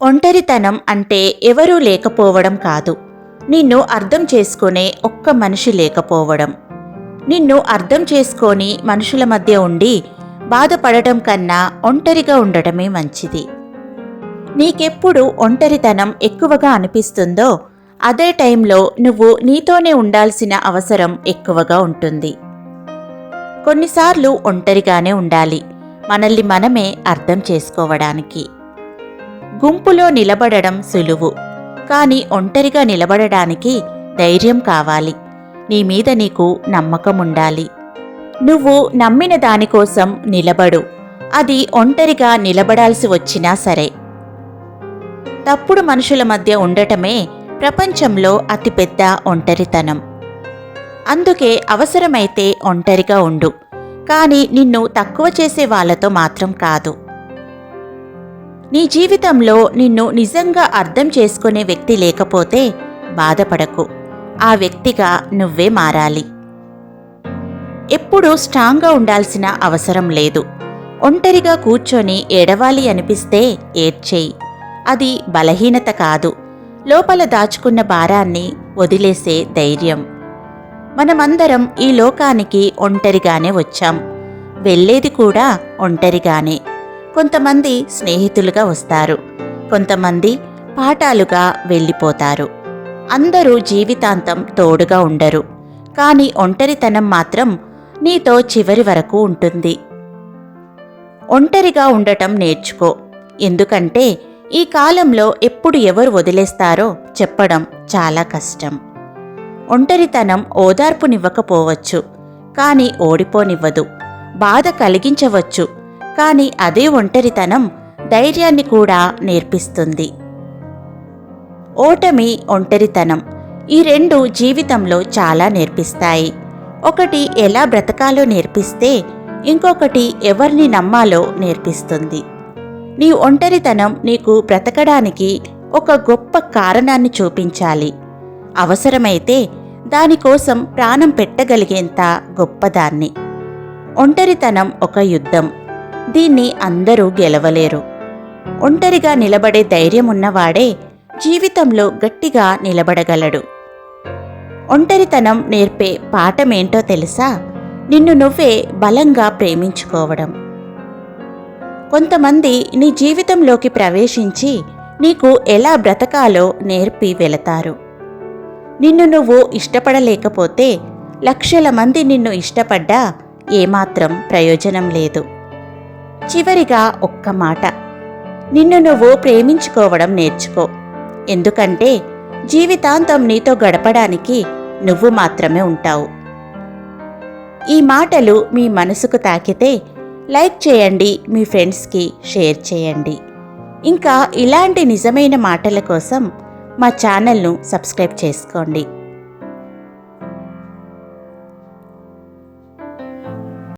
ఒంటరితనం అంటే ఎవరూ లేకపోవడం కాదు. నిన్ను అర్థం చేసుకునే ఒక్క మనిషి లేకపోవడం. నిన్ను అర్థం చేసుకొని మనుషుల మధ్య ఉండి బాధపడటం కన్నా ఒంటరిగా ఉండటమే మంచిది. నీకెప్పుడు ఒంటరితనం ఎక్కువగా అనిపిస్తుందో అదే టైంలో నువ్వు నీతోనే ఉండాల్సిన అవసరం ఎక్కువగా ఉంటుంది. కొన్నిసార్లు ఒంటరిగానే ఉండాలి. మనల్ని మనమే అర్థం చేసుకోవడానికి. గుంపులో నిలబడడం సులువు. కానీ ఒంటరిగా నిలబడడానికి ధైర్యం కావాలి. నీ మీద నీకు నమ్మకం ఉండాలి నువ్వు నమ్మిన దానికోసం నిలబడు. అది ఒంటరిగా నిలబడాల్సి వచ్చినా సరే. తప్పుడు మనుషుల మధ్య ఉండటమే ప్రపంచంలో అతిపెద్ద ఒంటరితనం. అందుకే అవసరమైతే ఒంటరిగా ఉండు. కానీ నిన్ను తక్కువ చేసే వాళ్ళతో మాత్రం కాదు. నీ జీవితంలో నిన్ను నిజంగా అర్థం చేసుకునే వ్యక్తి లేకపోతే బాధపడకు. ఆ వ్యక్తిగా నువ్వే మారాలి. ఎప్పుడూ స్ట్రాంగ్గా ఉండాల్సిన అవసరం లేదు. ఒంటరిగా కూర్చొని ఏడవాలి అనిపిస్తే ఏడ్చేయి. అది బలహీనత కాదు. లోపల దాచుకున్న భారాన్ని వదిలేసే ధైర్యం. మనమందరం ఈ లోకానికి ఒంటరిగానే వచ్చాం. వెళ్ళేది కూడా ఒంటరిగానే. కొంతమంది స్నేహితులుగా వస్తారు. కొంతమంది పాఠాలుగా వెళ్ళిపోతారు. అందరూ జీవితాంతం తోడుగా ఉండరు. కానీ ఒంటరితనం మాత్రం నీతో చివరి వరకు ఉంటుంది. ఒంటరిగా ఉండటం నేర్చుకో. ఎందుకంటే ఈ కాలంలో ఎప్పుడు ఎవరు వదిలేస్తారో చెప్పడం చాలా కష్టం. ఒంటరితనం ఓదార్పునివ్వకపోవచ్చు. కానీ ఓడిపోనివ్వదు. బాధ కలిగించవచ్చు. కానీ అదే ఒంటరితనం ధైర్యాన్ని కూడా నేర్పిస్తుంది. ఓటమి ఒంటరితనం. ఈ రెండు జీవితంలో చాలా నేర్పిస్తాయి. ఒకటి ఎలా బ్రతకాలో నేర్పిస్తే ఇంకొకటి ఎవరిని నమ్మాలో నేర్పిస్తుంది. నీ ఒంటరితనం నీకు బ్రతకడానికి ఒక గొప్ప కారణాన్ని చూపించాలి. అవసరమైతే దానికోసం ప్రాణం పెట్టగలిగేంత గొప్పదాన్ని. ఒంటరితనం ఒక యుద్ధం. దీన్ని అందరూ గెలవలేరు. ఒంటరిగా నిలబడే ధైర్యం ఉన్నవాడే జీవితంలో గట్టిగా నిలబడగలడు. ఒంటరితనం నేర్పే పాఠమేంటో తెలుసా? నిన్ను నువ్వే బలంగా ప్రేమించుకోవడం. కొంతమంది నీ జీవితంలోకి ప్రవేశించి నీకు ఎలా బ్రతకాలో నేర్పి వెళతారు. నిన్ను నువ్వు ఇష్టపడలేకపోతే లక్షల మంది నిన్ను ఇష్టపడ్డా ఏమాత్రం ప్రయోజనం లేదు. చివరిగా ఒక్క మాట. నిన్ను నువ్వు ప్రేమించుకోవడం నేర్చుకో. ఎందుకంటే జీవితాంతం నీతో గడపడానికి నువ్వు మాత్రమే ఉంటావు. ఈ మాటలు మీ మనసుకు తాకితే లైక్ చేయండి మీ ఫ్రెండ్స్కి షేర్ చేయండి. ఇంకా ఇలాంటి నిజమైన మాటల కోసం మా ఛానల్ను సబ్స్క్రైబ్ చేసుకోండి.